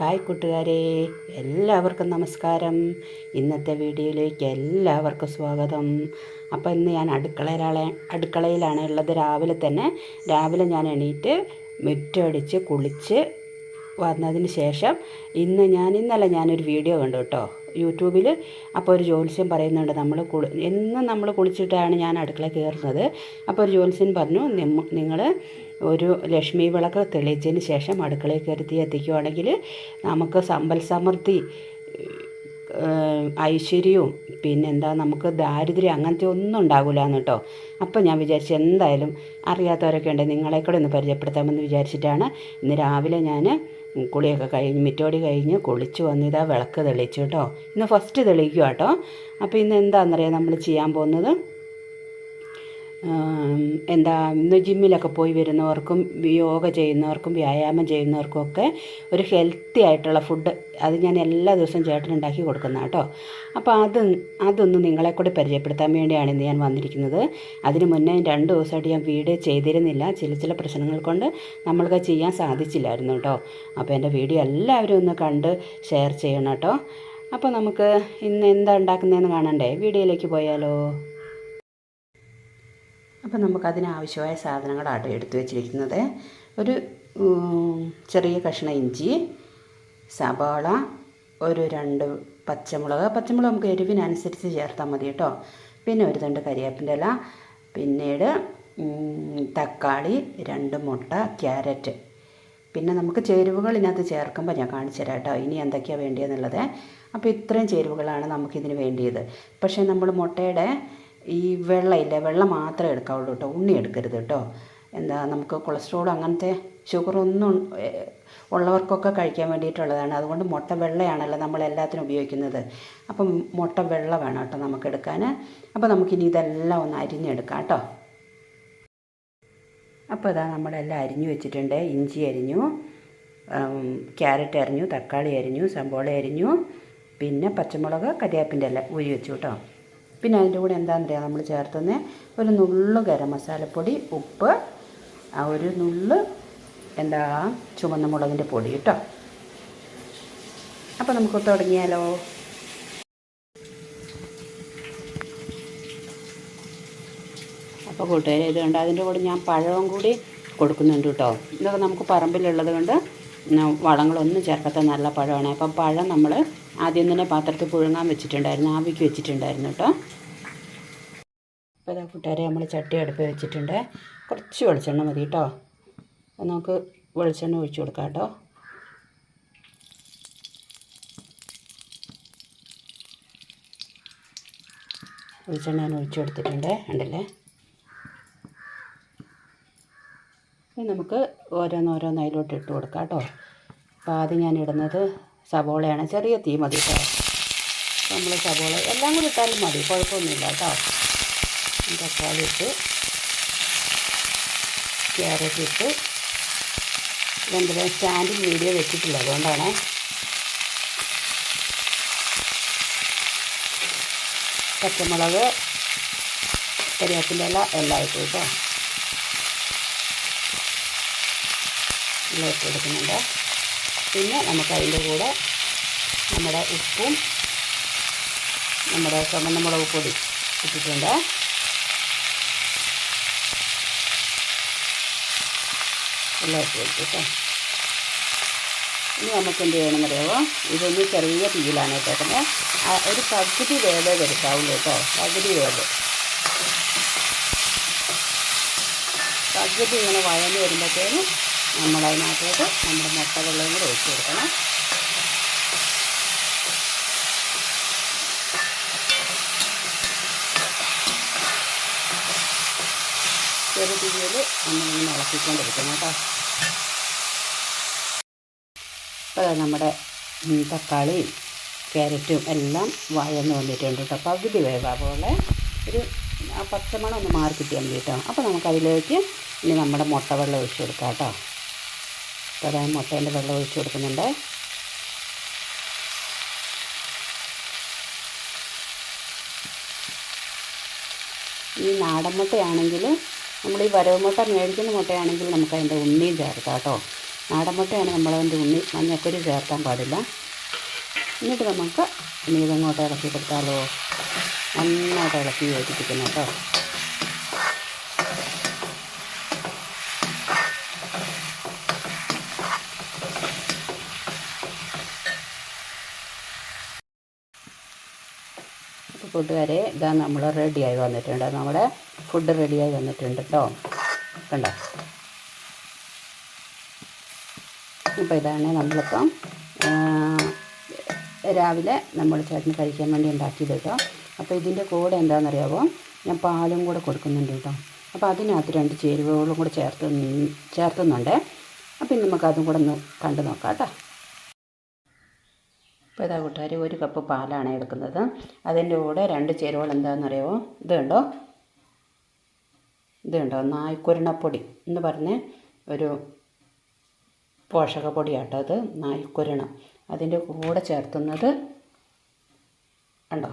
Hi കൂട്ടുകാരെ എല്ലാവർക്കും നമസ്കാരം. ഇന്നത്തെ വീഡിയോയിലേക്ക് എല്ലാവർക്കും സ്വാഗതം. അപ്പോൾ ഇന്ന് ഞാൻ അടുക്കളയിലാണ് അടുക്കളയിലാണ് ഉള്ളത്. രാവിലെ തന്നെ രാവിലെ ഞാൻ എണീറ്റ് മുറ്റടിച്ച് കുളിച്ച് വന്നതിന് ശേഷം ഇന്ന് ഞാൻ ഇന്നലെ ഞാനൊരു വീഡിയോ കണ്ടു കേട്ടോ യൂട്യൂബിൽ. അപ്പോൾ ഒരു ജ്യോത്സ്യം പറയുന്നുണ്ട് നമ്മൾ കുളി എന്നും നമ്മൾ കുളിച്ചിട്ടാണ് ഞാൻ അടുക്കള കയറുന്നത്. അപ്പോൾ ഒരു ജ്യോത്സ്യൻ പറഞ്ഞു നിങ്ങൾ ഒരു ലക്ഷ്മി വിളക്ക് തെളിയിച്ചതിന് ശേഷം അടുക്കളയിൽ കയറ്റി എത്തിക്കുകയാണെങ്കിൽ നമുക്ക് സമ്പൽ സമൃദ്ധി ഐശ്വര്യവും പിന്നെന്താ നമുക്ക് ദാരിദ്ര്യം അങ്ങനത്തെ ഒന്നും ഉണ്ടാകില്ല എന്ന് കേട്ടോ അപ്പോൾ ഞാൻ വിചാരിച്ചു എന്തായാലും അറിയാത്തവരൊക്കെ ഉണ്ട് നിങ്ങളെ കൂടെ ഒന്ന് പരിചയപ്പെടുത്താമെന്ന് വിചാരിച്ചിട്ടാണ് ഇന്ന് രാവിലെ ഞാൻ കുളിയൊക്കെ കഴിഞ്ഞ് മിറ്റോടി കഴിഞ്ഞ് കുളിച്ചു വന്നിതാ വിളക്ക് തെളിയിച്ചു കേട്ടോ ഇന്ന് ഫസ്റ്റ് തെളിയിക്കുക കേട്ടോ അപ്പോൾ ഇന്ന് എന്താണെന്നറിയാം നമ്മൾ ചെയ്യാൻ പോകുന്നത്? എന്താ ഇന്ന് ജിമ്മിലൊക്കെ പോയി വരുന്നവർക്കും യോഗ ചെയ്യുന്നവർക്കും വ്യായാമം ചെയ്യുന്നവർക്കും ഒക്കെ ഒരു ഹെൽത്തി ആയിട്ടുള്ള ഫുഡ് അത് ഞാൻ എല്ലാ ദിവസവും ചേട്ടനുണ്ടാക്കി കൊടുക്കുന്ന കേട്ടോ. അപ്പോൾ അത് അതൊന്ന് നിങ്ങളെ കൂടി പരിചയപ്പെടുത്താൻ വേണ്ടിയാണ് ഇന്ന് ഞാൻ വന്നിരിക്കുന്നത്. അതിന് മുന്നേ രണ്ട് ദിവസമായിട്ട് ഞാൻ വീഡിയോ ചെയ്തിരുന്നില്ല. ചില ചില പ്രശ്നങ്ങൾ കൊണ്ട് നമ്മൾക്ക് ചെയ്യാൻ സാധിച്ചില്ലായിരുന്നു കേട്ടോ. അപ്പോൾ എന്റെ വീഡിയോ എല്ലാവരും ഒന്ന് കണ്ട് ഷെയർ ചെയ്യണം കേട്ടോ. അപ്പോൾ നമുക്ക് ഇന്ന് എന്താ ഉണ്ടാക്കുന്നതെന്ന് കാണണ്ടേ? വീഡിയോയിലേക്ക് പോയാലോ? അപ്പോൾ നമുക്കതിനാവശ്യമായ സാധനങ്ങളാണ് എടുത്തു വെച്ചിരിക്കുന്നത്. ഒരു ചെറിയ കഷ്ണം ഇഞ്ചി സവാള ഒരു രണ്ട് പച്ചമുളക്. പച്ചമുളക് നമുക്ക് എരിവിനനുസരിച്ച് ചേർത്താൽ മതി കേട്ടോ പിന്നെ ഒരു തണ്ട് കരിയേപ്പിന്റെ ഇല പിന്നീട് തക്കാളി രണ്ട് മുട്ട ക്യാരറ്റ്. പിന്നെ നമുക്ക് ചേരുവകൾ ഇതിനകത്ത് ചേർക്കുമ്പോൾ ഞാൻ കാണിച്ചു തരാം കേട്ടോ ഇനി എന്തൊക്കെയാണ് വേണ്ടിയെന്നുള്ളത്. അപ്പോൾ ഇത്രയും ചേരുവകളാണ് നമുക്കിതിന് വേണ്ടിയത്. പക്ഷേ നമ്മൾ മുട്ടയുടെ ഈ വെള്ളമില്ലേ വെള്ളം മാത്രമേ എടുക്കാവുള്ളൂ കേട്ടോ ഉണ്ണി എടുക്കരുത് കേട്ടോ. എന്താ നമുക്ക് കൊളസ്ട്രോൾ അങ്ങനത്തെ ഷുഗറൊന്നും ഉള്ളവർക്കൊക്കെ കഴിക്കാൻ വേണ്ടിയിട്ടുള്ളതാണ്. അതുകൊണ്ട് മുട്ട വെള്ളയാണല്ലോ നമ്മൾ എല്ലാത്തിനും ഉപയോഗിക്കുന്നത്. അപ്പം മുട്ട വെള്ള വേണം കേട്ടോ നമുക്ക് എടുക്കാൻ. അപ്പോൾ നമുക്കിനി ഇതെല്ലാം ഒന്ന് അരിഞ്ഞെടുക്കാം കേട്ടോ. അപ്പോൾ ഇതാ നമ്മളെല്ലാം അരിഞ്ഞു വെച്ചിട്ടുണ്ട്. ഇഞ്ചി അരിഞ്ഞു ക്യാരറ്റ് അരിഞ്ഞു തക്കാളി അരിഞ്ഞു സമ്പോള അരിഞ്ഞു പിന്നെ പച്ചമുളക് കരിയാപ്പിന്റെ എല്ലാം ഊരി വെച്ചു കേട്ടോ. പിന്നെ അതിന്റെ കൂടെ എന്താണെന്നറിയാം? നമ്മൾ ചേർത്തുന്നത് ഒരു നുള്ളു ഗരം മസാലപ്പൊടി ഉപ്പ് ആ ഒരു നുള്ള് എന്താ ചുവന്ന മുളകിന്റെ പൊടി കേട്ടോ. അപ്പോൾ നമുക്ക് തുടങ്ങിയാലോ? അപ്പോൾ കൂട്ടുകാരെ ഇത് കണ്ട് അതിന്റെ കൂടെ ഞാൻ പഴവും കൂടി കൊടുക്കുന്നുണ്ട് കേട്ടോ. ഇതൊക്കെ നമുക്ക് പറമ്പിലുള്ളത് കൊണ്ട് വളങ്ങളൊന്നും ചേർക്കാത്ത നല്ല പഴമാണ്. അപ്പം പഴം നമ്മൾ ആദ്യം തന്നെ പാത്രത്തിൽ പുഴുങ്ങാൻ വെച്ചിട്ടുണ്ടായിരുന്നു ആവിക്ക് വെച്ചിട്ടുണ്ടായിരുന്നു കേട്ടോ. അപ്പോൾ ഇതാ കൂട്ടുകാരെ നമ്മൾ ചട്ടി അടുപ്പ് വെച്ചിട്ടുണ്ട്. കുറച്ച് വെളിച്ചെണ്ണ മതി കേട്ടോ. നമുക്ക് വെളിച്ചെണ്ണ ഒഴിച്ചു കൊടുക്കാം കേട്ടോ. വെളിച്ചെണ്ണ ഞാൻ ഒഴിച്ചു കൊടുത്തിട്ടുണ്ട് ഉണ്ടല്ലേ നമുക്ക് ഓരോന്നോരോന്ന് അതിലോട്ട് ഇട്ട് കൊടുക്കാം കേട്ടോ. അപ്പോൾ ആദ്യം ഞാൻ ഇടുന്നത് സവോളയാണ് ചെറിയ തീ മതി കേട്ടോ നമ്മൾ സവോള എല്ലാം കൂടി ഇട്ടാലും മതി കുഴപ്പമൊന്നുമില്ല കേട്ടോ തക്കാളി ഇട്ട് ക്യാരറ്റ് ഇട്ട് എന്തെങ്കിലും സ്റ്റാൻഡിൽ വീഡിയോ വെച്ചിട്ടില്ല അതുകൊണ്ടാണ്. പച്ചമുളക് കരിവേപ്പിന്റെ ഇല എല്ലാം ഇട്ടു കേട്ടോ എല്ലാം ഇട്ട് കൊടുക്കുന്നുണ്ട്. പിന്നെ നമുക്ക് അതിന്റെ കൂടെ നമ്മുടെ ഉപ്പും നമ്മുടെ ചുമന്ന മുളക് പൊടി ഇട്ടിട്ടുണ്ട്. എല്ലാം ഇട്ട് ഇനി നമുക്ക് എന്ത് ചെയ്യണമെന്നറിയാമോ ഇതൊന്ന് ചെറിയ തീയിലാണ് കേട്ടോ ആ ഒരു പകുതി വേവേ വരുത്താവുള്ളൂ കേട്ടോ. പകുതി വേവ്. പകുതി ഇങ്ങനെ വഴന്ന് വരുമ്പോഴത്തേനും നമ്മളതിനകത്തോട്ട് നമ്മുടെ മുട്ട വെള്ളവും കൂടെ ഒഴിച്ച് കൊടുക്കണം. ചെറു തീയിൽ നമ്മളിങ്ങനെ ഇളക്കിക്കൊണ്ടിരിക്കണം കേട്ടോ. അപ്പോൾ നമ്മുടെ തക്കാളിയും ക്യാരറ്റും എല്ലാം വഴന്ന് വന്നിട്ടുണ്ട് കേട്ടോ. പകുതി വേവാ പോലെ. ഒരു പച്ചമണം ഒന്ന് മാറി കിട്ടിയാൽ മതി കേട്ടോ. അപ്പോൾ നമുക്കതിലേക്ക് ഇനി നമ്മുടെ മുട്ട വെള്ളം ഒഴിച്ചു കൊടുക്കാം കേട്ടോ. അപ്പോൾ അതായത് മുട്ടേന്റെ വെള്ളം ഒഴിച്ച് കൊടുക്കുന്നുണ്ട്. ഈ നാടൻ മുട്ടയാണെങ്കിൽ നമ്മൾ ഈ വരവ് മുട്ട മേടിക്കുന്ന മുട്ടയാണെങ്കിൽ നമുക്ക് അതിന്റെ ഉണ്ണിയും ചേർക്കാം കേട്ടോ. നാടൻ മുട്ടയാണ് നമ്മളതിന്റെ ഉണ്ണി മഞ്ഞക്കൊരു ചേർക്കാൻ പാടില്ല. എന്നിട്ട് നമുക്ക് ഇനി ഇതങ്ങോട്ട് ഇളക്കി കൊടുത്താലോ? നന്നായിട്ട് ഇളക്കി യോജിപ്പിക്കണം കേട്ടോ. അപ്പോൾ കൂട്ടുകാരെ ഇതാ നമ്മൾ റെഡിയായി വന്നിട്ടുണ്ട്. നമ്മുടെ ഫുഡ് റെഡിയായി വന്നിട്ടുണ്ട് കേട്ടോ കണ്ടോ? അപ്പോൾ ഇതാണ് നമ്മളിപ്പം രാവിലെ നമ്മൾ ചേട്ടന് കഴിക്കാൻ വേണ്ടി ഉണ്ടാക്കിയത് കേട്ടോ അപ്പോൾ ഇതിന്റെ കൂടെ എന്താണെന്നറിയാമോ ഞാൻ പാലും കൂടെ കൊടുക്കുന്നുണ്ട് കേട്ടോ അപ്പോൾ അതിനകത്ത് രണ്ട് ചേരുവകളും കൂടെ ചേർത്ത് ചേർത്തുന്നുണ്ട്. അപ്പം ഇനി നമുക്ക് അതും കൂടെ ഒന്ന് കണ്ടു നോക്കാം കേട്ടോ അപ്പോൾ ഇതാ കൂട്ടുകാർ ഒരു കപ്പ് പാലാണ് എടുക്കുന്നത്. അതിന്റെ കൂടെ രണ്ട് ചേരുവകൾ എന്താണെന്നറിയാമോ ഇത് കണ്ടോ? ഇത് കണ്ടോ? നായ്ക്കുരുണപ്പൊടി എന്ന് പറഞ്ഞ ഒരു പോഷകപ്പൊടിയാട്ടോ അത് നായ്ക്കുരണം അതിന്റെ കൂടെ ചേർത്തുന്നത് കണ്ടോ?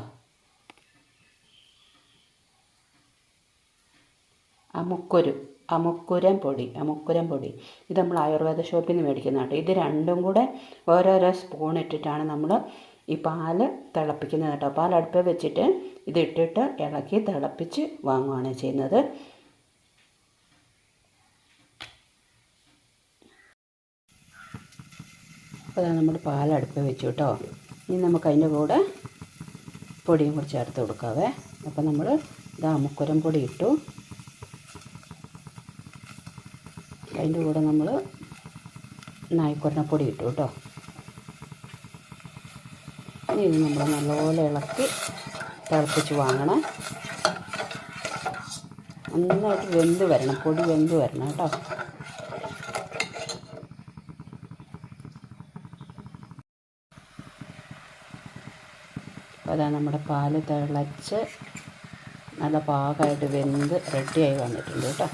അമുക്കുരു അമുക്കുരം പൊടി അമുക്കുരം പൊടി. ഇത് നമ്മൾ ആയുർവേദ ഷോപ്പിൽ നിന്ന് മേടിക്കുന്ന കേട്ടോ. ഇത് രണ്ടും കൂടെ ഓരോരോ സ്പൂൺ ഇട്ടിട്ടാണ് നമ്മൾ ഈ പാൽ തിളപ്പിക്കുന്നത് കേട്ടോ. പാൽ അടുപ്പിൽ വെച്ചിട്ട് ഇതിട്ടിട്ട് ഇളക്കി തിളപ്പിച്ച് വാങ്ങുകയാണ് ചെയ്യുന്നത്. അപ്പോൾ നമ്മൾ പാൽ അടുപ്പ് വെച്ചു കേട്ടോ. ഇനി നമുക്ക് അതിന്റെ കൂടെ പൊടിയും കൂടി ചേർത്ത് കൊടുക്കാവേ. അപ്പോൾ നമ്മൾ ഇതാ അമുക്കുരം പൊടി ഇട്ടു. അതിന്റെ കൂടെ നമ്മൾ നായ്ക്കുരണപ്പൊടി ഇട്ടു കേട്ടോ. ഇനി ഇത് നമ്മൾ നല്ലപോലെ ഇളക്കി തിളപ്പിച്ച് വാങ്ങണം. നന്നായിട്ട് വെന്ത് വരണം പൊടി വെന്ത് വരണം കേട്ടോ. അതാ നമ്മുടെ പാൽ തിളച്ച് നല്ല പാകമായിട്ട് വെന്ത് റെഡിയായി വന്നിട്ടുണ്ട് കേട്ടോ.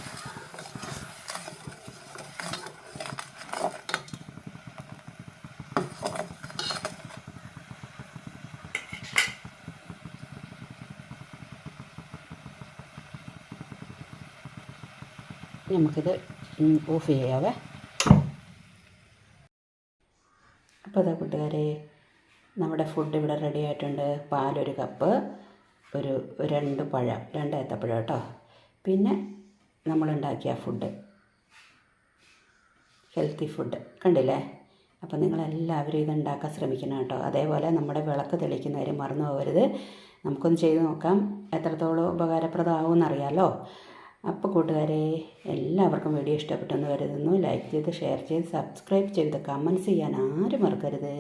നമുക്കിത് ഓഫ് ചെയ്യാവേ. അപ്പോൾ അതാ കൂട്ടുകാരെ നമ്മുടെ ഫുഡ് ഇവിടെ റെഡി ആയിട്ടുണ്ട്. പാലൊരു കപ്പ് ഒരു രണ്ട് പഴം രണ്ട് ഏത്തപ്പഴം കേട്ടോ. പിന്നെ നമ്മളുണ്ടാക്കിയ ഫുഡ് ഹെൽത്തി ഫുഡ് കണ്ടില്ലേ? അപ്പോൾ നിങ്ങളെല്ലാവരും ഇതുണ്ടാക്കാൻ ശ്രമിക്കണം കേട്ടോ. അതേപോലെ നമ്മുടെ വിളക്ക് തെളിക്കുന്നവരും മറന്നു പോകരുത്. നമുക്കൊന്ന് ചെയ്ത് നോക്കാം. എത്രത്തോളം ഉപകാരപ്രദമാകുമെന്ന് അറിയാമല്ലോ അപ്പോൾ കൂട്ടുകാരെ എല്ലാവർക്കും വീഡിയോ ഇഷ്ടപ്പെട്ടെന്ന് കരുതുന്നു. ലൈക്ക് ചെയ്ത് ഷെയർ ചെയ്ത് സബ്സ്ക്രൈബ് ചെയ്ത് കമൻസ് ചെയ്യാൻ ആരും മറക്കരുത്.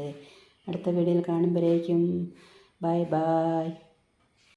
അടുത്ത വീഡിയോയിൽ കാണുമ്പോഴേക്കും. Bye bye